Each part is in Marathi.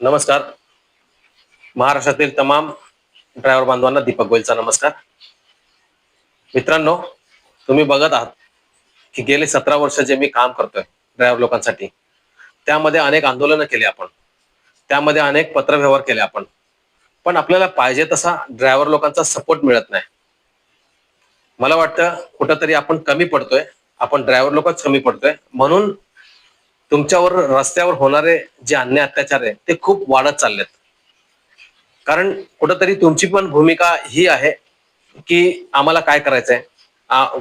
नमस्कार. महाराष्ट्रातील तमाम ड्रायव्हर बांधवांना दीपक गोयलचा नमस्कार. मित्रांनो तुम्ही बघत आहात की गेले सतरा वर्ष जे मी काम करतोय ड्रायव्हर लोकांसाठी त्यामध्ये अनेक आंदोलनं केली आपण. त्यामध्ये अनेक पत्रव्यवहार केले आपण. पण आपल्याला पाहिजे तसा ड्रायव्हर लोकांचा सपोर्ट मिळत नाही. मला वाटतं कुठंतरी आपण कमी पडतोय आपण ड्रायव्हर लोकच कमी पडतोय. म्हणून तुमच्यावर रस्त्यावर होणारे जे अन्याय अत्याचार आहे ते खूप वाढत चाललेत. कारण कुठंतरी तुमची पण भूमिका ही आहे की आम्हाला काय करायचंय?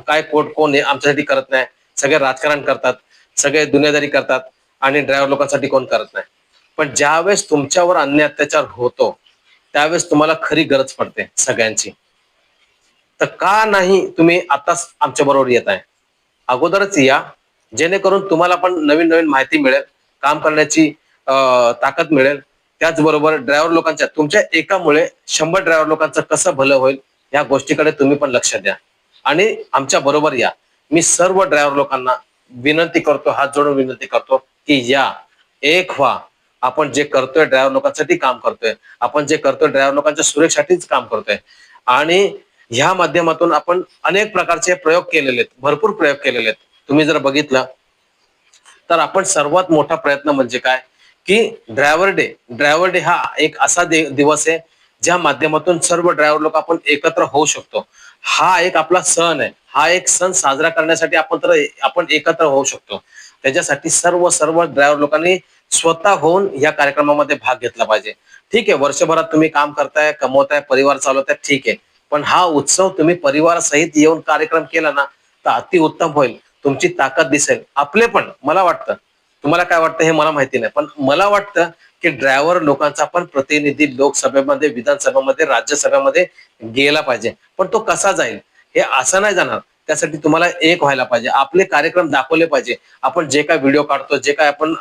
काय कोण कोण आहे आमच्यासाठी करत नाही? सगळे राजकारण करतात सगळे दुनियादारी करतात आणि ड्रायव्हर लोकांसाठी कोण करत नाही? पण ज्यावेळेस तुमच्यावर अन्याय अत्याचार होतो त्यावेळेस तुम्हाला खरी गरज पडते सगळ्यांची. तर का नाही तुम्ही आताच आमच्या बरोबर येत आहे? अगोदरच या. जेणेकरून तुम्हाला पण नवीन नवीन माहिती मिळेल काम करण्याची ताकद मिळेल. त्याचबरोबर ड्रायव्हर लोकांच्या तुमच्या एकामुळे शंभर ड्रायव्हर लोकांचं कसं भलं होईल या गोष्टीकडे तुम्ही पण लक्ष द्या. आणि आमच्या बरोबर या. मी सर्व ड्रायव्हर लोकांना विनंती करतो हात जोडून विनंती करतो की या. एक व्हा. आपण जे करतोय ड्रायव्हर लोकांसाठी काम करतोय. आपण जे करतोय ड्रायव्हर लोकांच्या सुरक्षेसाठीच काम करतोय. आणि ह्या माध्यमातून आपण अनेक प्रकारचे प्रयोग केलेले आहेत. भरपूर प्रयोग केलेले आहेत. तुम्ही जर बघितलं तर आपण सर्वात मोठा प्रयत्न म्हणजे काय? की ड्रायव्हर डे ड्रायव्हर डे हा एक असा दिवस आहे ज्या माध्यमातून सर्व ड्रायव्हर लोक आपण एकत्र होऊ शकतो. हा एक आपला सण आहे. हा एक सण साजरा करण्यासाठी आपण तर आपण एकत्र होऊ शकतो. त्याच्यासाठी सर्व सर्व ड्रायव्हर लोकांनी स्वतः होऊन या कार्यक्रमामध्ये भाग घेतला पाहिजे. ठीक आहे वर्षभरात तुम्ही काम करताय कमवताय परिवार चालवताय ठीक आहे. पण हा उत्सव तुम्ही परिवारासहित येऊन कार्यक्रम केला ना तर अति उत्तम होईल. तुमची ताकद दिसेल. आपले पण मला वाटतं. तुम्हाला काय वाटतं हे मला माहिती नाही पण मला वाटतं की ड्रायव्हर लोकांचा पण प्रतिनिधी लोकसभेमध्ये विधानसभेमध्ये राज्यसभेमध्ये गेला पाहिजे. पण तो कसा जाईल? हे असं नाही जाणार. त्यासाठी तुम्हाला एक व्हायला पाहिजे. आपले कार्यक्रम दाखवले पाहिजे. आपण जे काय व्हिडिओ काढतो जे काय आपण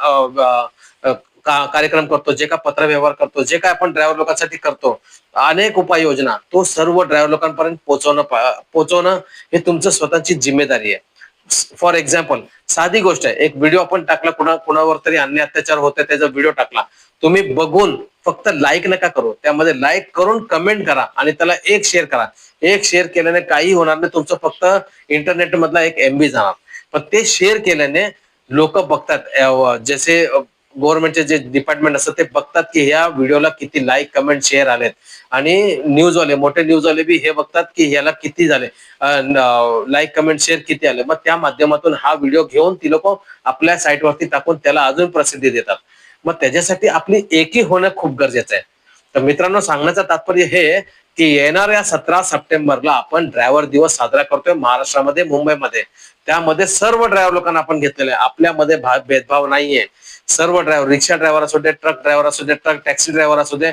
कार्यक्रम करतो जे काय पत्रव्यवहार करतो जे काय आपण ड्रायव्हर लोकांसाठी करतो अनेक उपाययोजना तो सर्व ड्रायव्हर लोकांपर्यंत पोहोचवणं पोहोचवणं हे तुमचं स्वतःची जिम्मेदारी आहे. फॉर एक्झाम्पल साधी गोष्ट आहे एक व्हिडिओ आपण टाकला कुणा कुणावर तरी अन्य अत्याचार होते त्याचा व्हिडिओ टाकला. तुम्ही बघून फक्त लाईक नका करू. त्यामध्ये लाईक करून कमेंट करा आणि त्याला एक शेअर करा. एक शेअर केल्याने काही होणार नाही तुमचं फक्त इंटरनेट मधला एक एमबी जाणार. पण ते शेअर केल्याने लोक बघतात. जसे गव्हर्नमेंटचे जे डिपार्टमेंट असतात ते बघतात की ह्या व्हिडिओला किती लाईक कमेंट शेअर आलेत. आणि न्यूजवाले मोठे न्यूजवाले बी हे बघतात की ह्याला किती झाले. लाईक कमेंट शेअर किती आले. मग त्या माध्यमातून हा व्हिडिओ घेऊन ती लोक आपल्या साईटवरती टाकून त्याला अजून प्रसिद्धी देतात. मग त्याच्यासाठी आपली एकी होणं खूप गरजेचं आहे. तर मित्रांनो सांगण्याचं तात्पर्य हे की येणाऱ्या सतरा सप्टेंबरला आपण ड्रायव्हर दिवस साजरा करतोय महाराष्ट्रामध्ये मुंबईमध्ये. त्यामध्ये सर्व ड्रायव्हर लोकांना आपण घेतलेले आहे. आपल्यामध्ये भेदभाव नाहीये. सर्व ड्रायव्हर रिक्षा ड्रायव्हर असू दे ट्रक ड्रायव्हर असू दे ट्रक टॅक्सी ड्रायव्हर असू दे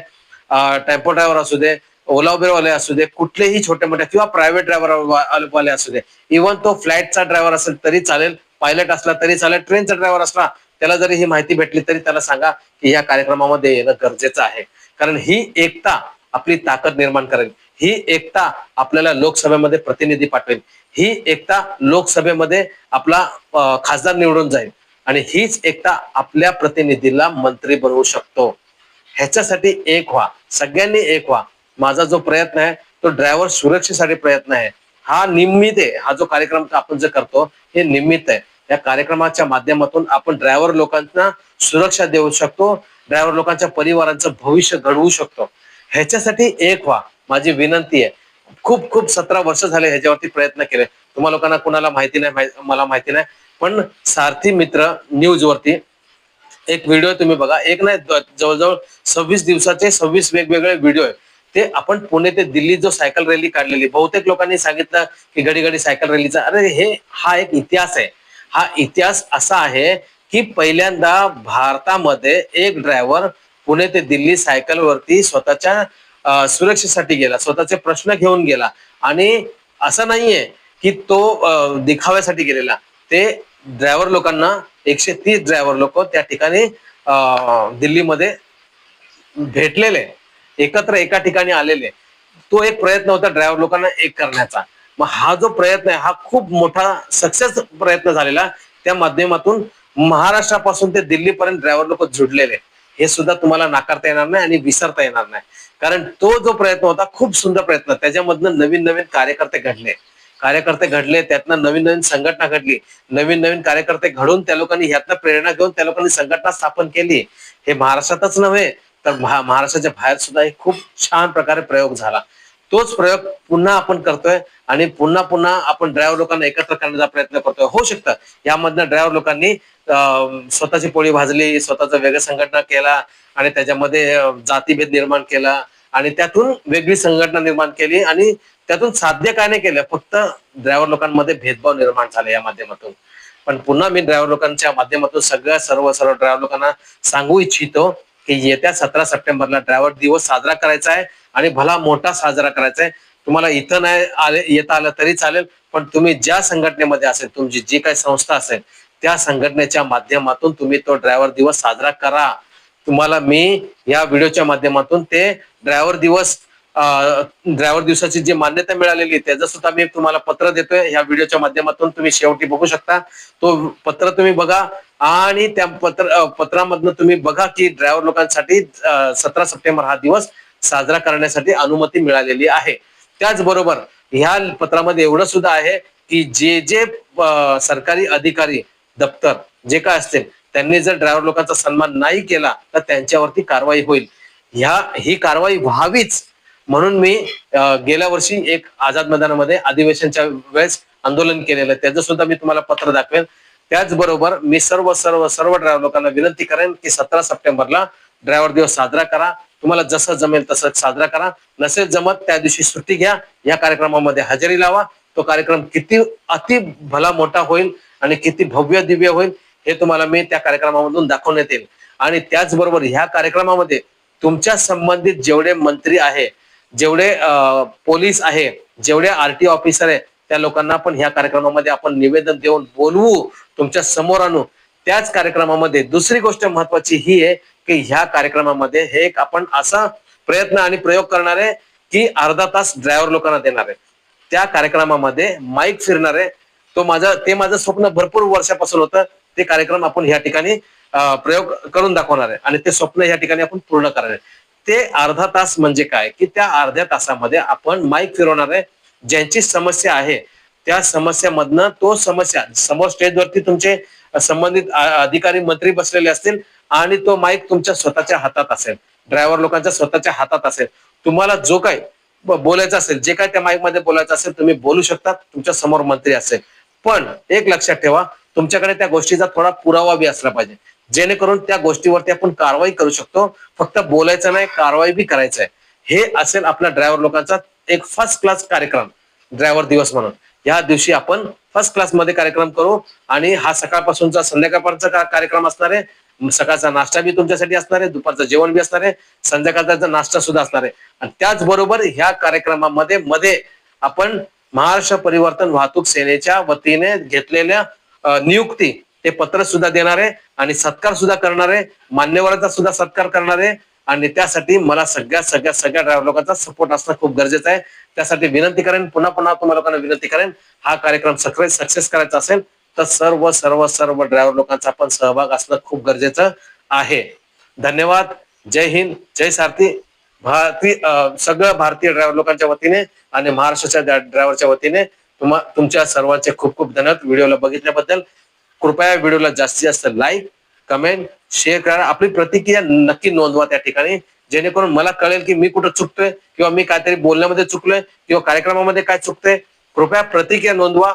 टेम्पो ड्रायव्हर असू दे ओला वाले असू दे कुठलेही छोटे मोठे किंवा प्रायव्हेट ड्रायव्हर वाले असू दे. इव्हन तो फ्लाईटचा ड्रायव्हर असेल तरी चालेल पायलट असला तरी चालेल ट्रेनचा ड्रायव्हर असला त्याला जरी ही माहिती भेटली तरी त्याला सांगा की या कार्यक्रमामध्ये येणं गरजेचं आहे. कारण ही एकता आपली ताकद निर्माण करेल. ही एकता आपल्याला लोकसभेमध्ये प्रतिनिधी पाठवेल. ही एकता लोकसभेमध्ये आपला खासदार निवडून जाईल. आणि हीच एकता आपल्या प्रतिनिधीला मंत्री बनवू शकतो. ह्याच्यासाठी एक व्हा. सगळ्यांनी एक व्हा. माझा जो प्रयत्न आहे तो ड्रायव्हर सुरक्षेसाठी प्रयत्न आहे. हा निमित्त आहे. हा जो कार्यक्रम आपण जे करतो हे निमित्त आहे. या कार्यक्रमाच्या माध्यमातून आपण ड्रायव्हर लोकांना सुरक्षा देऊ शकतो. ड्रायव्हर लोकांच्या परिवारांचं भविष्य घडवू शकतो. ह्याच्यासाठी एक व्हा. माझी विनंती आहे. खूप खूप सतरा वर्ष झाले ह्याच्यावरती प्रयत्न केले. तुम्हा लोकांना कुणाला माहिती नाही मला माहिती नाही. पण सारथी मित्र न्यूज वरती एक व्हिडिओ तुम्ही बघा. एक नाही जवळजवळ सव्वीस दिवसाचे सव्वीस वेगवेगळे व्हिडिओ आहे. ते आपण पुणे ते दिल्ली जो सायकल रॅली काढलेली बहुतेक लोकांनी सांगितलं की घडी घडी सायकल रॅलीचा. अरे हे हा एक इतिहास आहे. हा इतिहास असा आहे की पहिल्यांदा भारतामध्ये एक ड्रायव्हर पुणे ते दिल्ली सायकलवरती स्वतःच्या सुरक्षेसाठी गेला. स्वतःचे प्रश्न घेऊन गेला. आणि असं नाहीये की तो दिखाव्यासाठी गेलेला. ते ड्रायव्हर लोकांना एकशे तीस ड्रायव्हर लोक त्या ठिकाणी दिल्लीमध्ये भेटलेले. एकत्र एका ठिकाणी आलेले. तो एक प्रयत्न होता ड्रायव्हर लोकांना एक करण्याचा. मग हा जो प्रयत्न आहे हा खूप मोठा सक्सेस प्रयत्न झालेला. त्या माध्यमातून महाराष्ट्रापासून ते दिल्लीपर्यंत ड्रायव्हर लोक जुडलेले. हे सुद्धा तुम्हाला नाकारता येणार नाही आणि विसरता येणार नाही. कारण तो जो प्रयत्न होता खूप सुंदर प्रयत्न. त्याच्यामधनं नवीन नवीन कार्यकर्ते घडले. कार्यकर्ते घडले त्यातनं नवीन नवीन संघटना घडली. नवीन नवीन कार्यकर्ते घडून त्या लोकांनी ह्यातनं प्रेरणा घेऊन त्या लोकांनी संघटना स्थापन केली. हे महाराष्ट्रातच नव्हे तर महाराष्ट्राच्या बाहेर सुद्धा हे खूप छान प्रकारे प्रयोग झाला. तोच प्रयोग पुन्हा आपण करतोय आणि पुन्हा पुन्हा आपण ड्रायव्हर लोकांना एकत्र करण्याचा प्रयत्न करतोय. होऊ शकतं. यामधनं ड्रायव्हर लोकांनी स्वतःची पोळी भाजली स्वतःचा वेगळं संघटना केला आणि त्याच्यामध्ये जातीभेद निर्माण केला आणि त्यातून वेगळी संघटना निर्माण केली आणि त्यातून साध्य काय नाही केलं फक्त ड्रायव्हर लोकांमध्ये भेदभाव निर्माण झाले या माध्यमातून. पण पुन्हा मी ड्रायव्हर लोकांच्या माध्यमातून सगळ्या सर्व सर्व ड्रायव्हर लोकांना सांगू इच्छितो की येत्या सतरा सप्टेंबरला ड्रायव्हर दिवस साजरा करायचा आहे आणि भला मोठा साजरा करायचा आहे. तुम्हाला इथं नाही आले येता आलं तरी चालेल पण तुम्ही ज्या संघटनेमध्ये असेल तुमची जी काही संस्था असेल त्या संघटनेच्या माध्यमातून तुम्ही तो ड्रायव्हर दिवस साजरा करा. तुम्हाला मी या व्हिडिओच्या माध्यमातून ते ड्रायव्हर दिवस ड्रायव्हर दिवसाची जी मान्यता मिळालेली त्याचं सुद्धा मी तुम्हाला पत्र देतोय. या व्हिडिओच्या माध्यमातून तुम्ही शेवटी बघू शकता. तो पत्र तुम्ही बघा आणि त्या पत्र पत्रामधनं तुम्ही बघा की ड्रायव्हर लोकांसाठी सतरा सप्टेंबर हा दिवस साजरा करण्यासाठी अनुमती मिळालेली आहे. त्याचबरोबर ह्या पत्रामध्ये एवढं सुद्धा आहे की जे जे सरकारी अधिकारी दप्तर जे काय असतील त्यांनी जर ड्रायव्हर लोकांचा सन्मान नाही केला तर त्यांच्यावरती कारवाई होईल. ह्या ही कारवाई व्हावीच. म्हणून मी गेल्या वर्षी एक आझाद मैदानामध्ये अधिवेशनच्या वेळेस आंदोलन केलेलं. त्याचं सुद्धा मी तुम्हाला पत्र दाखवेल त्याचबरोबर मी सर्व सर्व सर्व ड्रायव्हर लोकांना विनंती करेन की सतरा सप्टेंबरला ड्रायव्हर दिवस साजरा करा. तुम्हाला जसं जमेल तसं साजरा करा. नसेल जमत त्या दिवशी सुट्टी घ्या. या कार्यक्रमामध्ये हजेरी लावा. तो कार्यक्रम किती अति भला मोठा होईल आणि किती भव्य दिव्य होईल हे तुम्हाला मी त्या कार्यक्रमामधून दाखवण्यात येईल. आणि त्याचबरोबर ह्या कार्यक्रमामध्ये तुमच्या संबंधित जेवढे मंत्री आहे जेवढे पोलीस आहे जेवढे आरटी ऑफिसर आहे त्या लोकांना पण ह्या कार्यक्रमामध्ये आपण निवेदन देऊन बोलवू तुमच्यासमोर आणू. त्याच कार्यक्रमामध्ये दुसरी गोष्ट महत्वाची ही आहे की ह्या कार्यक्रमामध्ये हे एक आपण असा प्रयत्न आणि प्रयोग करणार आहे की अर्धा तास ड्रायव्हर लोकांना देणार आहे. त्या कार्यक्रमामध्ये माईक फिरणार आहे. तो माझा ते माझं स्वप्न भरपूर वर्षापासून होतं. ते कार्यक्रम आपण ह्या ठिकाणी प्रयोग करून दाखवणार आहे. आणि ते स्वप्न या ठिकाणी आपण पूर्ण करणार आहे. ते अर्धा तास म्हणजे काय? की त्या अर्ध्या तासामध्ये आपण माईक फिरवणार आहे. ज्यांची समस्या आहे त्या समस्यामधनं तो समस्या समोर स्टेजवरती तुमचे संबंधित अधिकारी मंत्री बसलेले असतील आणि तो माईक तुमच्या स्वतःच्या हातात असेल. ड्रायव्हर लोकांच्या स्वतःच्या हातात असेल. तुम्हाला जो काही बोलायचं असेल जे काय त्या माईकमध्ये बोलायचं असेल तुम्ही बोलू शकता तुमच्यासमोर मंत्री असेल. पण एक लक्षात ठेवा तुमच्याकडे त्या गोष्टीचा थोडा पुरावा बी असला पाहिजे. जेणेकरून त्या गोष्टीवरती आपण कारवाई करू शकतो फक्त बोलायचं नाही कारवाई बी करायचं आहे. हे असेल आपल्या ड्रायव्हर लोकांचा एक फर्स्ट क्लास कार्यक्रम ड्रायव्हर दिवस म्हणून. या दिवशी आपण फर्स्ट क्लासमध्ये कार्यक्रम करू आणि हा सकाळपासूनचा संध्याकाळपर्यंतचा कार्यक्रम असणार आहे सकाळचा नाश्ता बी तुमच्यासाठी असणार आहे दुपारचं जेवण बी असणार आहे संध्याकाळचा नाश्ता सुद्धा असणार आहे. आणि त्याचबरोबर ह्या कार्यक्रमामध्ये मध्ये आपण महाराष्ट्र परिवर्तन वाहतूक सेनेच्या वतीने घेतलेल्या नियुक्ती ते पत्र सुद्धा देणार आहे आणि सत्कार सुद्धा करणार आहे मान्यवरांचा सुद्धा सत्कार करणार आहे. आणि त्यासाठी मला सगळ्या सगळ्या सगळ्या ड्रायव्हर लोकांचा सपोर्ट असणं खूप गरजेचं आहे. त्यासाठी विनंती करेन पुन्हा पुन्हा तुम्हाला लोकांना विनंती करेन हा कार्यक्रम सक्सेस सक्सेस करायचा असेल तर सर्व सर्व सर्व ड्रायव्हर लोकांचा पण सहभाग असणं खूप गरजेचं आहे. धन्यवाद. जय हिंद. जय सारथी. भारतीय सगळं भारतीय ड्रायव्हर लोकांच्या वतीने आणि महाराष्ट्राच्या ड्रायव्हरच्या वतीने तुम्हा तुमच्या सर्वांचे खूप खूप धन्यवाद व्हिडिओला बघितल्याबद्दल. कृपया व्हिडिओला जास्तीत जास्त लाईक कमेंट शेअर करा. आपली प्रतिक्रिया नक्की नोंदवा त्या ठिकाणी. जेणेकरून मला कळेल की मी कुठं चुकतोय किंवा मी काहीतरी बोलण्यामध्ये चुकलोय किंवा कार्यक्रमामध्ये काय चुकतंय. कृपया प्रतिक्रिया नोंदवा.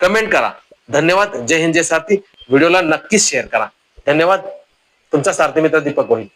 कमेंट करा. धन्यवाद. जय हिंद जय सारथी. व्हिडिओला नक्कीच शेअर करा. धन्यवाद. तुमचा सारथी मित्र दीपक गोहिल.